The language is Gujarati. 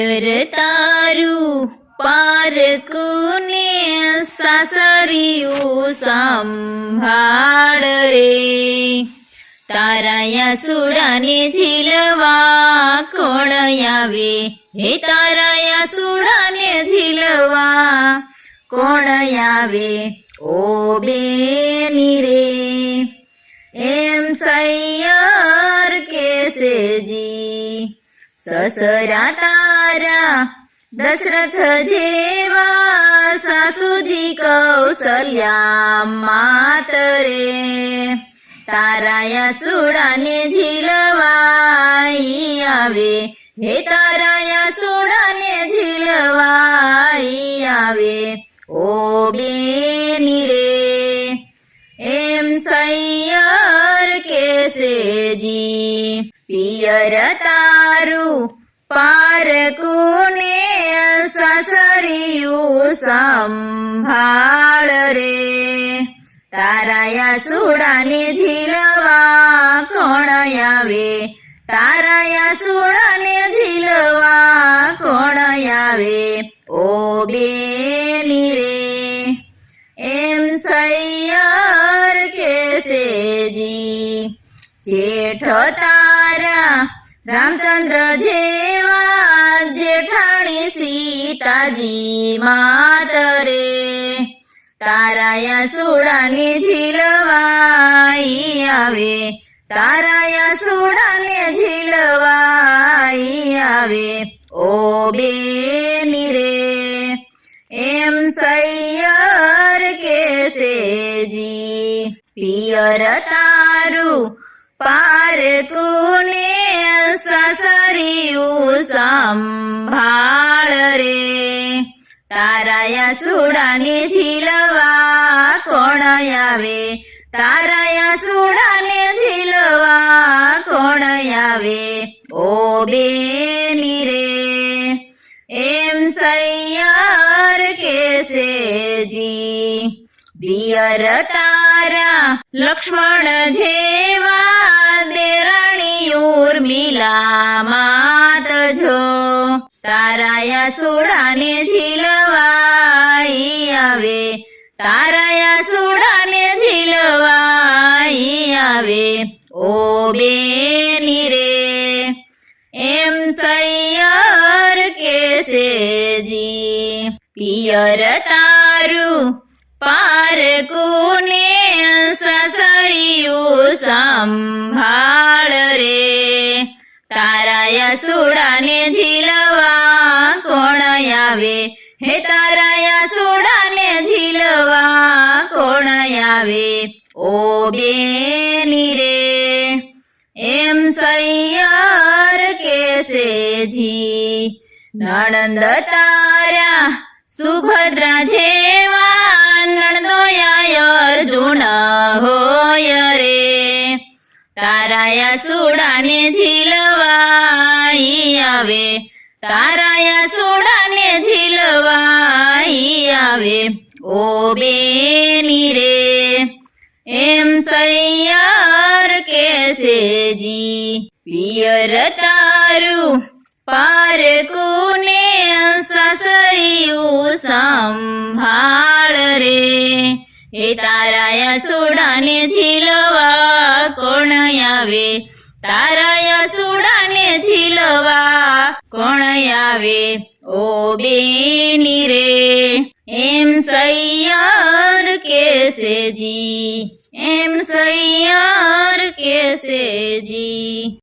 પિયર તારું પારકુને સાસરિયું સંભાળ રે. તારાયા સુડાને ઝીલવા કોણ આવે? હે તારાયા સુડાને ઝીલવા કોણ આવે? ઓ બેની રે. એમ સૈયર કેસેજી, સસરા તારા દશરથ જેવા સાસુજી કૌશલ્યા માતરે. તારાયા સુડાને ઝીલવાઈ આવે. હે તારાયા સુડાને ઝીલવાઈ આવે. ઓ બેની રે, એમ સૈયર કેસેજી પિયર તારું પારકુને સાસરિયું સંભાળ રે. તારાયા સુડાને ઝીલવા કોણ આવે? તારાયા સુડાને ઝીલવા કોણ આવે? ઓ બેની રે. એમ સૈયર કેસેજી જેઠ તારા રામચંદ્ર જેવા જેઠાણી સીતાજી માતરે તારાયા સુડાને ઝીલવાઈ આવે. તારાયા સુડાને ઝીલવાઈ આવે. ઓ બેની રે. એમ સૈયર કેસેજી પિયર તારું પારકુને સાસરિયું સંભાળ રે. તારાયા સુડાને ઝીલવા કોણ આવે? તારાયા સુડાને ઝીલવા કોણ આવે? ઓ બેની રે. એમ સૈયાર કેસે જી દિયર તારા લક્ષ્મણ જેવા દેરાણી ઉર્મિલા માત જો તારાયા સુડાને ઝીલવાઈ આવે. તારાયા સુડાને ઝીલવાઈ આવે. ઓ બેની રે, એમ સૈયર કેસેજી પિયર તારું પારકુને સસરિયું સંભાળ રે. તારાયા સુડાને ઝીલવા કોણ આવે? હે તારાયા સુડાને ઝીલવા કોણ આવે? ઓ બેની રે, એમ સૈયર કેસેજી, નણંદ તારા સુભદ્રા જેવા નણદોયા અર્જુન હોય રે. તારાયા સુડાને ઝીલવાઈ આવે. તારાયા સુડાને ઝીલવાઈ આવે. ઓ બેની રે. એમ સૈયર કેસેજી પિયર તારું પાર કુને સાસરિયું સંભાળ રે એ તારાયા સુડાને ઝીલવા કોણ આવે તારાયા સુડાને ઝીલવા કોણ આવે ઓ બેની રે એમ સૈયર કેસેજી એમ સૈયર કેસેજી